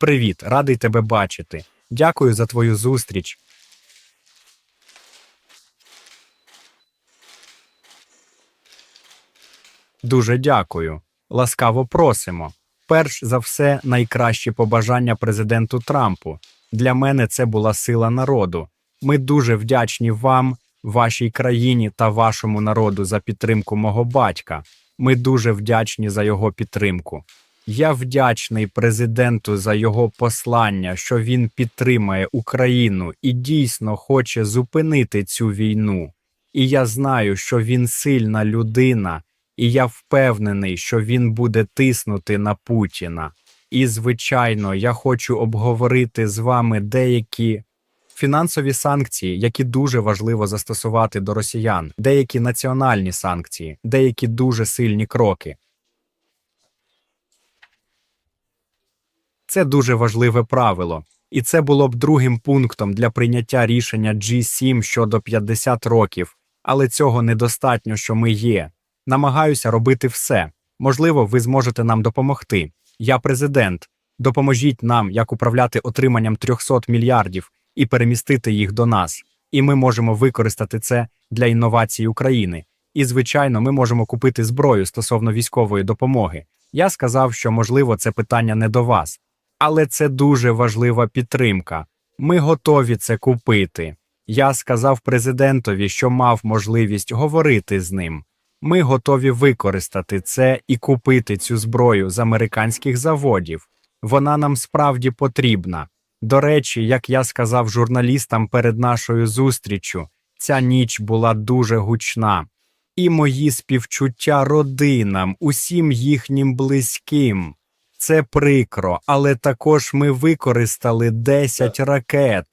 Привіт, радий тебе бачити. Дякую за твою зустріч. Дуже дякую. Ласкаво просимо. Перш за все, найкращі побажання президенту Трампу. Для мене це була сила народу. Ми дуже вдячні вам, вашій країні та вашому народу за підтримку мого батька. Ми дуже вдячні за його підтримку. Я вдячний президенту за його послання, що він підтримає Україну і дійсно хоче зупинити цю війну. І я знаю, що він сильна людина, і я впевнений, що він буде тиснути на Путіна. І, звичайно, я хочу обговорити з вами деякі фінансові санкції, які дуже важливо застосувати до росіян, деякі національні санкції, деякі дуже сильні кроки. Це дуже важливе правило, і це було б другим пунктом для прийняття рішення G7 щодо 50 років, але цього недостатньо, що ми є. Намагаюся робити все. Можливо, ви зможете нам допомогти. Я президент. Допоможіть нам, як управляти отриманням 300 мільярдів і перемістити їх до нас. І ми можемо використати це для інновацій України. І, звичайно, ми можемо купити зброю стосовно військової допомоги. Я сказав, що можливо це питання не до вас, але це дуже важлива підтримка. Ми готові це купити. Я сказав президентові, що мав можливість говорити з ним. Ми готові використати це і купити цю зброю з американських заводів. Вона нам справді потрібна. До речі, як я сказав журналістам перед нашою зустрічю, ця ніч була дуже гучна. І мої співчуття родинам, усім їхнім близьким. Це прикро, але також ми використали 10 ракет.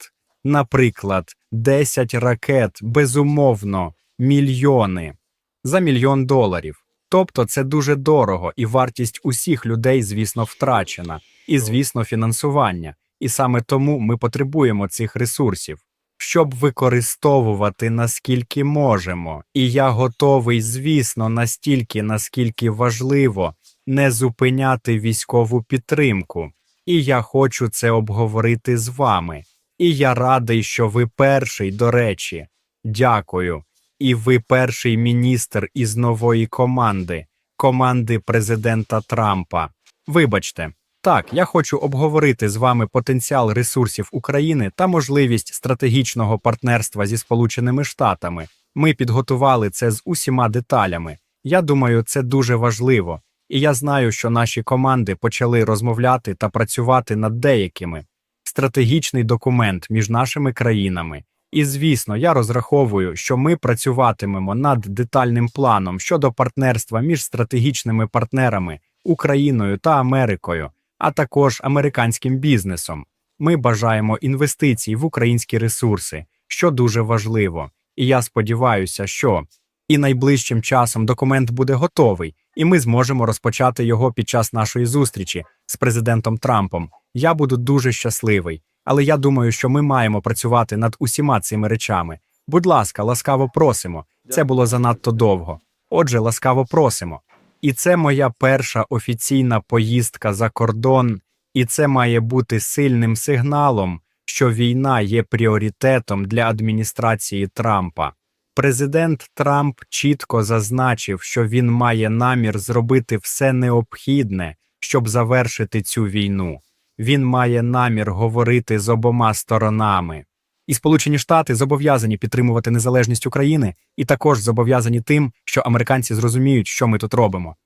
Наприклад, 10 ракет, безумовно, мільйони за мільйон доларів. Тобто це дуже дорого, і вартість усіх людей, звісно, втрачена, і, звісно, фінансування. І саме тому ми потребуємо цих ресурсів, щоб використовувати наскільки можемо. І я готовий, звісно, настільки, наскільки важливо не зупиняти військову підтримку. І я хочу це обговорити з вами. І я радий, що ви перший, до речі. Дякую. І ви перший міністр із нової команди, команди президента Трампа. Вибачте, так, я хочу обговорити з вами потенціал ресурсів України та можливість стратегічного партнерства зі Сполученими Штатами. Ми підготували це з усіма деталями. Я думаю, це дуже важливо, і я знаю, що наші команди почали розмовляти та працювати над деякими стратегічний документ між нашими країнами. І звісно, я розраховую, що ми працюватимемо над детальним планом щодо партнерства між стратегічними партнерами Україною та Америкою, а також американським бізнесом. Ми бажаємо інвестицій в українські ресурси, що дуже важливо. І я сподіваюся, що і найближчим часом документ буде готовий, і ми зможемо розпочати його під час нашої зустрічі з президентом Трампом. Я буду дуже щасливий. Але я думаю, що ми маємо працювати над усіма цими речами. Будь ласка, ласкаво просимо. Це було занадто довго. Отже, ласкаво просимо. І це моя перша офіційна поїздка за кордон, і це має бути сильним сигналом, що війна є пріоритетом для адміністрації Трампа. Президент Трамп чітко зазначив, що він має намір зробити все необхідне, щоб завершити цю війну. Він має намір говорити з обома сторонами. І Сполучені Штати зобов'язані підтримувати незалежність України і також зобов'язані тим, що американці зрозуміють, що ми тут робимо.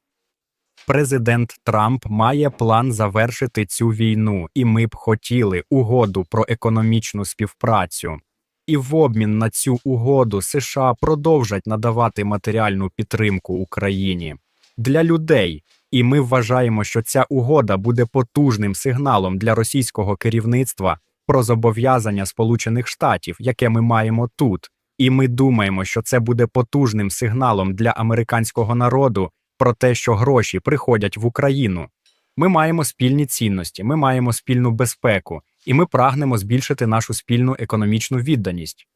Президент Трамп має план завершити цю війну, і ми б хотіли угоду про економічну співпрацю. І в обмін на цю угоду США продовжать надавати матеріальну підтримку Україні для людей. І ми вважаємо, що ця угода буде потужним сигналом для російського керівництва про зобов'язання Сполучених Штатів, яке ми маємо тут. І ми думаємо, що це буде потужним сигналом для американського народу про те, що гроші приходять в Україну. Ми маємо спільні цінності, ми маємо спільну безпеку, і ми прагнемо збільшити нашу спільну економічну відданість.